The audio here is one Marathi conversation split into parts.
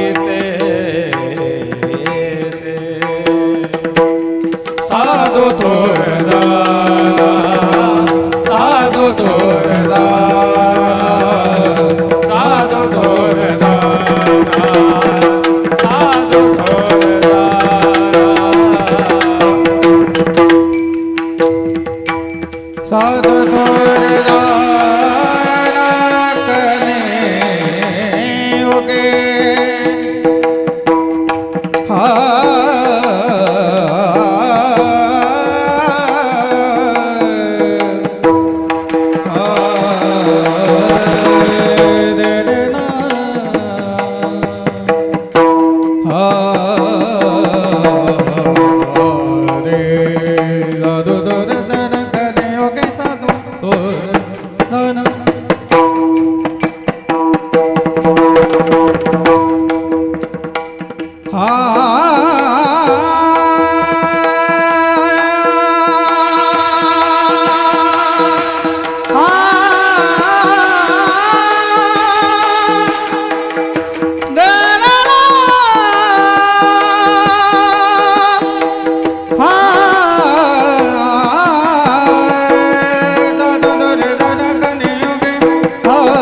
नाही का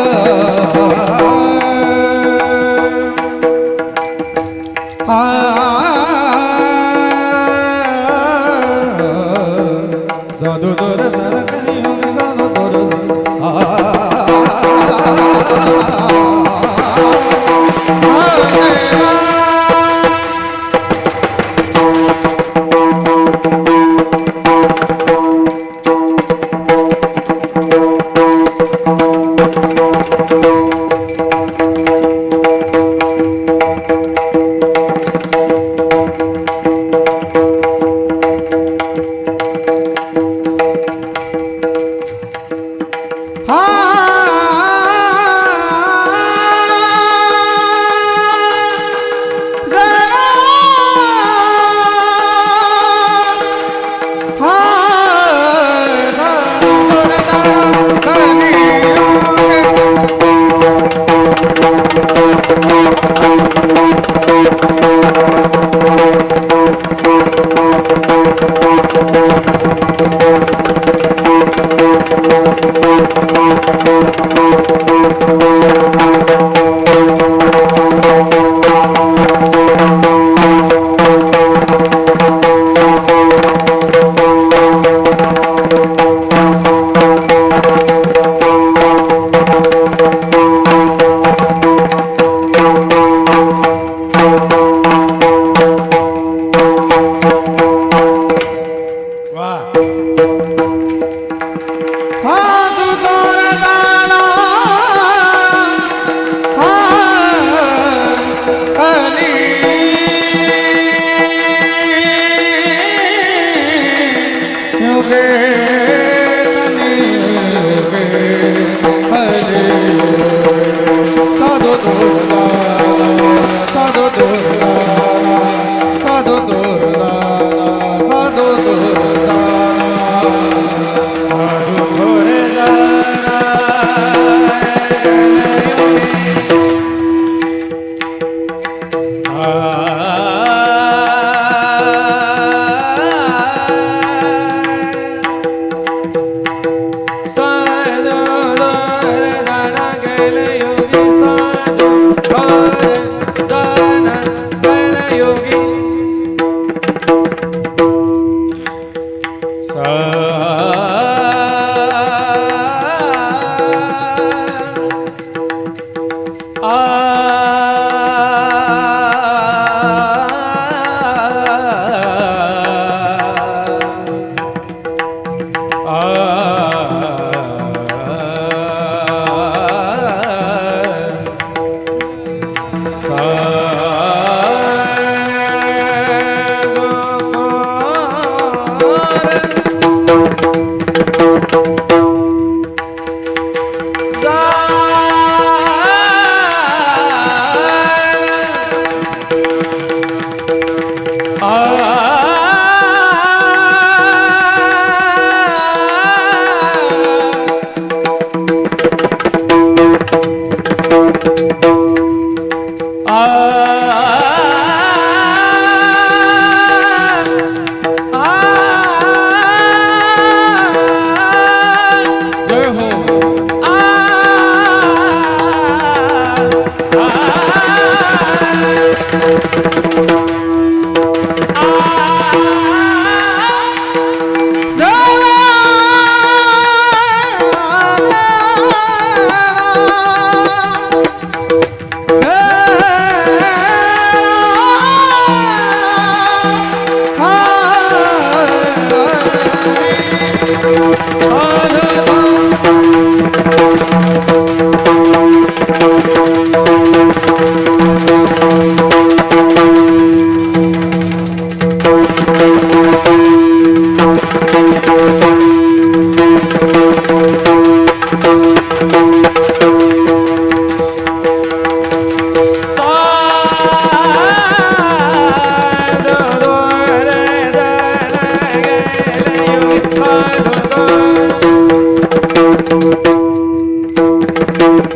মুখে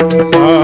Sa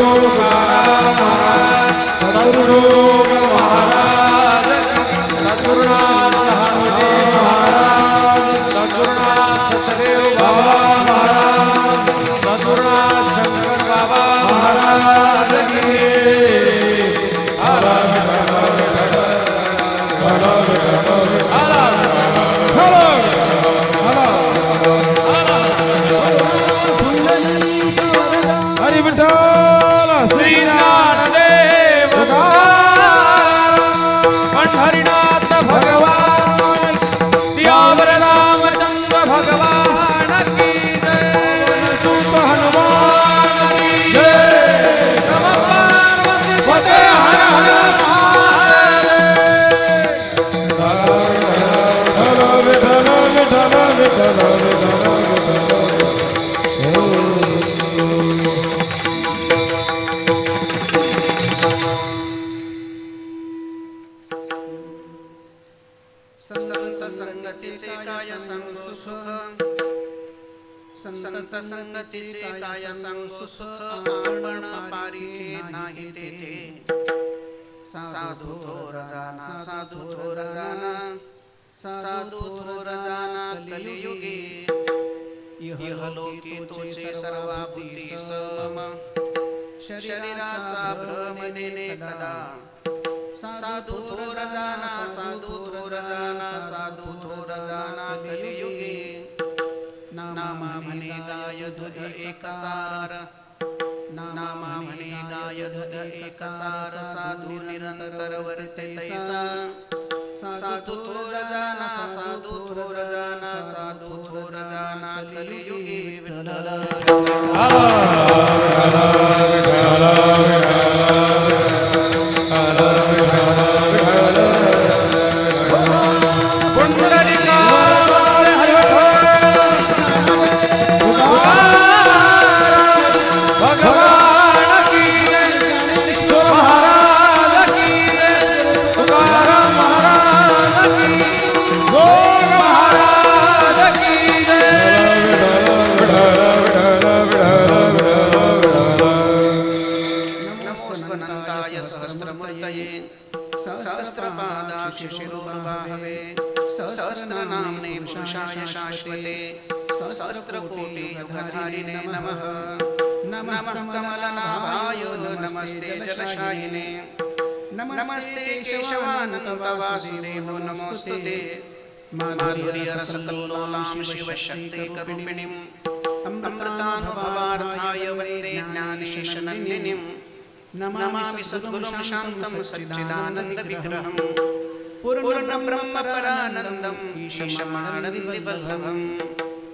సద్గురు సద్గురు संगतीचे काय सांगू सुख आपण पारिके नाही तेथे. साधू थोर जाना साधू थोर जाना साधू थोर जाना कलियुगे। इहलोकी सर्वा सर्वाभूती सम शरीराचा भ्रम नेने कदा। साधू थोर जाना साधू थोर जाना साधू थोर जाना कलियुगे। नामा म्हणे दाय दूध एक सार नामा म्हणे दाय दूध एक सार साधू निरंतर वर्ते तैसा साधू थोर जाना साधू थोर जाना साधू थोर जाना कलियुगे विठ्ठल नमस्ते जलशायिने नमस्ते केशवानन्द वासुदेवो नमोऽस्तुते माधुर्यरसकल्लोलां शिवशक्तिकरूपिणीम् अमृतानुभवार्थाय वन्दे ज्ञानेशनन्दिनीम्. नमामि सद्गुरुं शान्तं सच्चिदानन्दविग्रहम्. पूर्णब्रह्मपरानन्दम् ईशमानन्दिवल्लभम्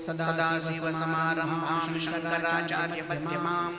सदाशिवसमारम्भां शङ्कराचार्यमध्यमाम्